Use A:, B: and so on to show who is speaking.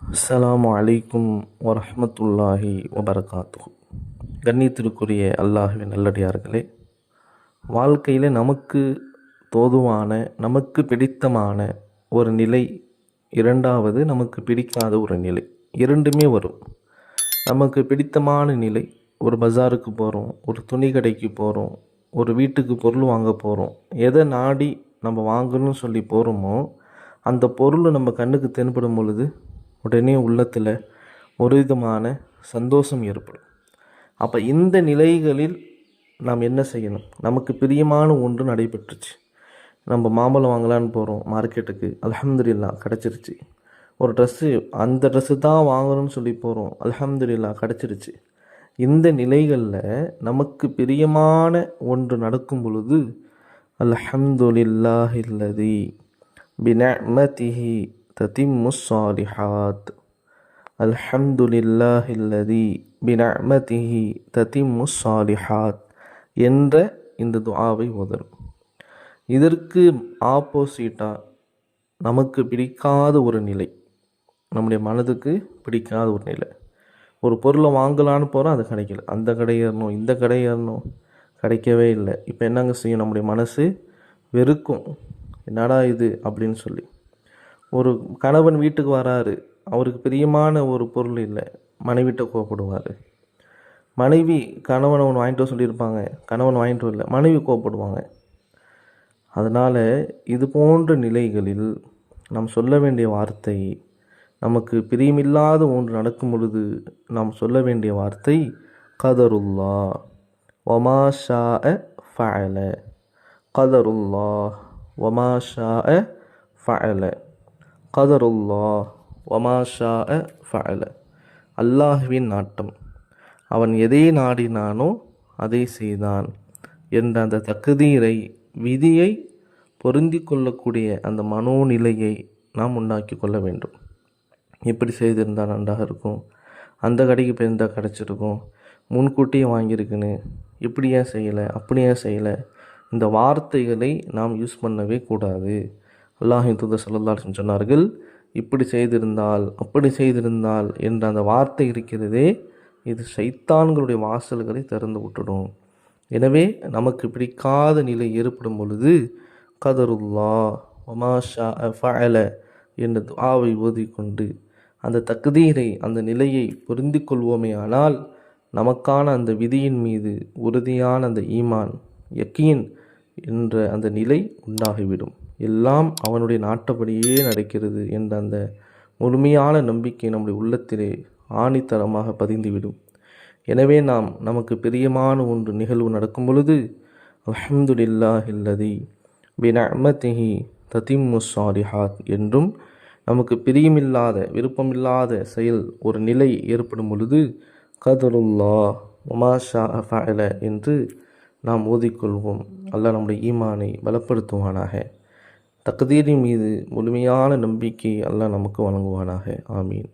A: அஸ்ஸலாமு அலைக்கும் வரமத்துல்லாஹி வபரகாத்து கண்ணியத்திற்குரிய அல்லாஹுவின் நல்லடியார்களே வாழ்க்கையில் நமக்கு தோதுவான நமக்கு பிடித்தமான ஒரு நிலை இரண்டாவது நமக்கு பிடிக்காத ஒரு நிலை இரண்டுமே வரும். நமக்கு பிடித்தமான நிலை ஒரு பஜாருக்கு போகிறோம் ஒரு துணி கடைக்கு போகிறோம் ஒரு வீட்டுக்கு பொருள் வாங்க போகிறோம் எதை நாடி நம்ம வாங்கணும்னு சொல்லி போகிறோமோ அந்த பொருள் நம்ம கண்ணுக்கு தென்படும் பொழுது உடனே உள்ளத்தில் ஒரு விதமான சந்தோஷம் ஏற்படும். அப்போ இந்த நிலைகளில் நாம் என்ன செய்யணும்? நமக்கு பிரியமான ஒன்று நடைபெற்றுச்சு. நம்ம மாம்பழம் வாங்கலான்னு போகிறோம் மார்க்கெட்டுக்கு அல்ஹம்துலில்லா கிடச்சிருச்சு. ஒரு ட்ரெஸ்ஸு அந்த ட்ரெஸ்ஸு தான் வாங்கணும்னு சொல்லி போகிறோம் அலமதுல்லா கிடச்சிருச்சு. இந்த நிலைகளில் நமக்கு பிரியமான ஒன்று நடக்கும் பொழுது அல்ஹம்துலில்லாஹில்லதி பினமதிஹி ததிம்மு சாலிஹாத் அல்ஹம்துலில்லாஹில்லதி பினமதிஹி ததிம்மு சாலிஹாத் என்ற இந்த துஆவை ஓதணும். இதற்கு ஆப்போசிட்டாக நமக்கு பிடிக்காத ஒரு நிலை நம்முடைய மனதுக்கு பிடிக்காத ஒரு நிலை. ஒரு பொருளை வாங்கலான்னு போகிறோம் அது கிடைக்கல. அந்த கடை ஏறணும் இந்த கடை ஏறணும் கிடைக்கவே இல்லை. இப்போ என்னங்க செய்யும் நம்முடைய மனசு வெறுக்கும். என்னடா இது? அப்படின்னு சொல்லி. ஒரு கணவன் வீட்டுக்கு வராரு. அவருக்கு பிரியமான ஒரு பொருள் இல்லை. மனைவிட்ட கோவப்படுவார். மனைவி கணவன் ஒன்று வாங்கிட்டு வர சொல்லியிருப்பாங்க. கணவன் வாங்கிட்டு வரல. மனைவி கோவப்படுவாங்க. அதனால் இது போன்ற நிலைகளில் நாம் சொல்ல வேண்டிய வார்த்தை நமக்கு பிரியமில்லாத ஒன்று நடக்கும் பொழுது நாம் சொல்ல வேண்டிய வார்த்தை கதருல்லா. ஒமாஷா ஷா கதருல்லா. ஒமாஷா ஷா கதருல்லா ஒமாஷா ஃபஅல. அல்லாஹ்வின் நாட்டம். அவன் எதை நாடினானோ அதை செய்தான் என்ற அந்த தகுதீரை விதியை பொருந்தி கொள்ளக்கூடிய அந்த மனோநிலையை நாம் உண்டாக்கி கொள்ள வேண்டும். இப்படி செய்திருந்தால் நன்றாக இருக்கும். அந்த கடைக்கு போயிருந்தால் கிடச்சிருக்கும். முன்கூட்டியே வாங்கியிருக்குன்னு. இப்படி ஏன் செய்யலை? அப்படி ஏன் செய்யலை? இந்த வார்த்தைகளை நாம் யூஸ் பண்ணவே கூடாது. அல்லாஹின் தூதர் சொல்லல்லாஹ் சொன்னார்கள் இப்படி செய்திருந்தால் அப்படி செய்திருந்தால் என்ற அந்த வார்த்தை இருக்கிறதே இது சைத்தான்களுடைய வாசல்களை திறந்து விட்டுடும். எனவே நமக்கு பிடிக்காத நிலை ஏற்படும் பொழுது கதருல்லா ஒமாஷா ஃபல என்ற துவாவை ஓதிக்கொண்டு அந்த தகுதியினை அந்த நிலையை புரிந்து கொள்வோமே ஆனால் நமக்கான அந்த விதியின் மீது உறுதியான அந்த ஈமான் யக்கீன் என்ற அந்த நிலை உண்டாகிவிடும். எல்லாம் அவனுடைய நாட்டப்படியே நடக்கிறது என்ற அந்த முழுமையான நம்பிக்கை நம்முடைய உள்ளத்திலே ஆணித்தரமாக பதிந்துவிடும். எனவே நாம் நமக்கு பிரியமான ஒன்று நிகழ்வு நடக்கும் பொழுது அல்ஹம்துலில்லாஹில்லதி பினமதிஹி ததிம்மு சாலிஹாத் என்றும் நமக்கு பிரியமில்லாத விருப்பமில்லாத செயல் ஒரு நிலை ஏற்படும் பொழுது கதருல்லா உமாஷா அஃபல என்று நாம் ஓதிக்கொள்வோம். அல்லாஹ் நம்முடைய ஈமானை பலப்படுத்துவானாக. தக்தீரின் மீது முழுமையான நம்பிக்கை அல்லாஹ் நமக்கு வழங்குவானாக. ஆமீன்.